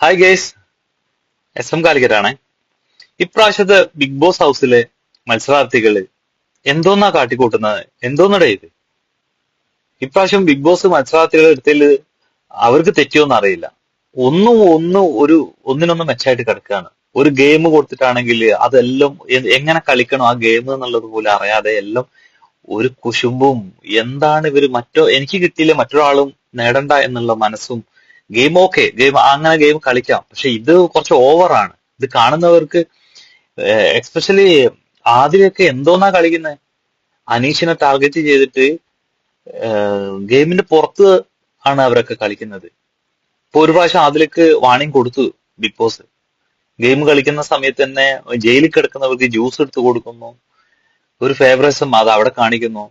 Hi guys S M കാലിക്കറ്റാണ് ഇപ്രാവശ്യത്തെ big boss ഹൗസിലെ മത്സരാർത്ഥികൾ എന്തോന്നാ കാട്ടിക്കൂട്ടുന്നത്? എന്തോന്നടേ ഇത്? ഇപ്രാവശ്യം ബിഗ് ബോസ് മത്സരാർത്ഥികൾ എടുത്തതിൽ അവർക്ക് തെറ്റിയോന്ന് അറിയില്ല. ഒന്നും ഒന്നും ഒരു ഒന്നിനൊന്നും മെച്ചമായിട്ട് കിടക്കുകയാണ്. ഒരു ഗെയിം കൊടുത്തിട്ടാണെങ്കിൽ അതെല്ലാം എങ്ങനെ കളിക്കണം ആ ഗെയിം എന്നുള്ളത് പോലും അറിയാതെ എല്ലാം ഒരു കുശുമ്പും എന്താണ് ഇവർ മറ്റോ എനിക്ക് കിട്ടിയില്ല മറ്റൊരാളും നേടണ്ട എന്നുള്ള മനസ്സും ഗെയിം ഓക്കെ ഗെയിം അങ്ങനെ ഗെയിം കളിക്കാം. പക്ഷെ ഇത് കുറച്ച് ഓവറാണ് ഇത് കാണുന്നവർക്ക് എക്സ്പെഷ്യലി ആദ്യമൊക്കെ എന്തോന്നാ കളിക്കുന്നത് അനീഷിനെ ടാർഗറ്റ് ചെയ്തിട്ട് ഗെയിമിന്റെ പുറത്ത് ആണ് അവരൊക്കെ കളിക്കുന്നത്. ഇപ്പൊ ഒരു പ്രാവശ്യം അതിലേക്ക് വാണിംഗ് കൊടുത്തു ബിഗ് ബോസ് ഗെയിം കളിക്കുന്ന സമയത്ത് തന്നെ ജയിലിൽ കിടക്കുന്നവർക്ക് ജ്യൂസ് എടുത്ത് കൊടുക്കുന്നു. ഒരു ഫേവറിസം അത് അവിടെ കാണിക്കുന്നു.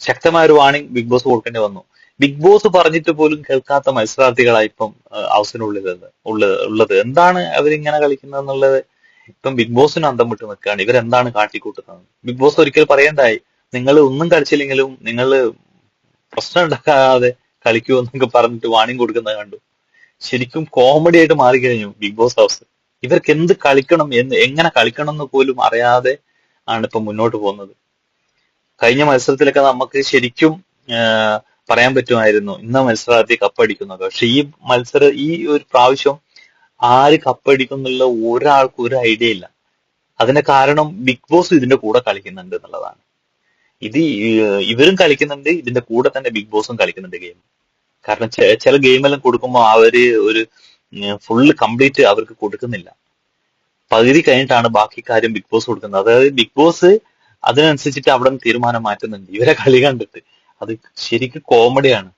ശക്തമായ ഒരു വാണിംഗ് ബിഗ് ബോസ് കൊടുക്കേണ്ടി വന്നു. ബിഗ് ബോസ് പറഞ്ഞിട്ട് പോലും കേൾക്കാത്ത മത്സരാർത്ഥികളായി ഇപ്പം ഹൗസിനുള്ളിൽ ഉള്ളത്. എന്താണ് അവരിങ്ങനെ കളിക്കുന്നത് എന്നുള്ളത്? ഇപ്പം ബിഗ് ബോസിന് അന്തം വിട്ട് നിൽക്കുകയാണ്. ഇവരെന്താണ് കാട്ടിക്കൂട്ടുന്നത്? ബിഗ് ബോസ് ഒരിക്കൽ പറയണ്ടായി നിങ്ങൾ ഒന്നും കളിച്ചില്ലെങ്കിലും നിങ്ങൾ പ്രശ്നം ഉണ്ടാക്കാതെ കളിക്കൂ എന്നൊക്കെ പറഞ്ഞിട്ട് വാണിംഗ് കൊടുക്കുന്നത് കണ്ടു. ശരിക്കും കോമഡി ആയിട്ട് മാറിക്കഴിഞ്ഞു ബിഗ് ബോസ് ഹൗസ് ഇവർക്ക് എന്ത് കളിക്കണം എന്ന് എങ്ങനെ കളിക്കണം എന്ന് പോലും അറിയാതെ ആണ് ഇപ്പൊ മുന്നോട്ട് പോകുന്നത്. കഴിഞ്ഞ മത്സരത്തിലൊക്കെ നമുക്ക് ശരിക്കും പറയാൻ പറ്റുമായിരുന്നു. ഇന്ന മത്സരാർത്ഥി കപ്പടിക്കുന്നത്. പക്ഷെ ഈ മത്സര ഈ ഒരു പ്രാവശ്യം ആര് കപ്പടിക്കും എന്നുള്ള ഒരാൾക്കും ഒരു ഐഡിയ ഇല്ല. അതിന്റെ കാരണം ബിഗ് ബോസ് ഇതിന്റെ കൂടെ കളിക്കുന്നുണ്ട് എന്നുള്ളതാണ്. ഇത് ഇവരും കളിക്കുന്നുണ്ട് ഇതിന്റെ കൂടെ തന്നെ ബിഗ് ബോസും കളിക്കുന്നുണ്ട് ഗെയിം കാരണം ചില ഗെയിമെല്ലാം കൊടുക്കുമ്പോൾ അവർ ഒരു ഫുള്ള് കംപ്ലീറ്റ് അവർക്ക് കൊടുക്കുന്നില്ല. പകുതി കഴിഞ്ഞിട്ടാണ് ബാക്കി കാര്യം ബിഗ് ബോസ് കൊടുക്കുന്നത്. അതായത് ബിഗ് ബോസ് അതിനനുസരിച്ചിട്ട് അവിടെ തീരുമാനം മാറ്റുന്നുണ്ട്. ഇവരെ കളി കണ്ടിട്ട്. അത് ശരിക്കും കോമഡിയാണ്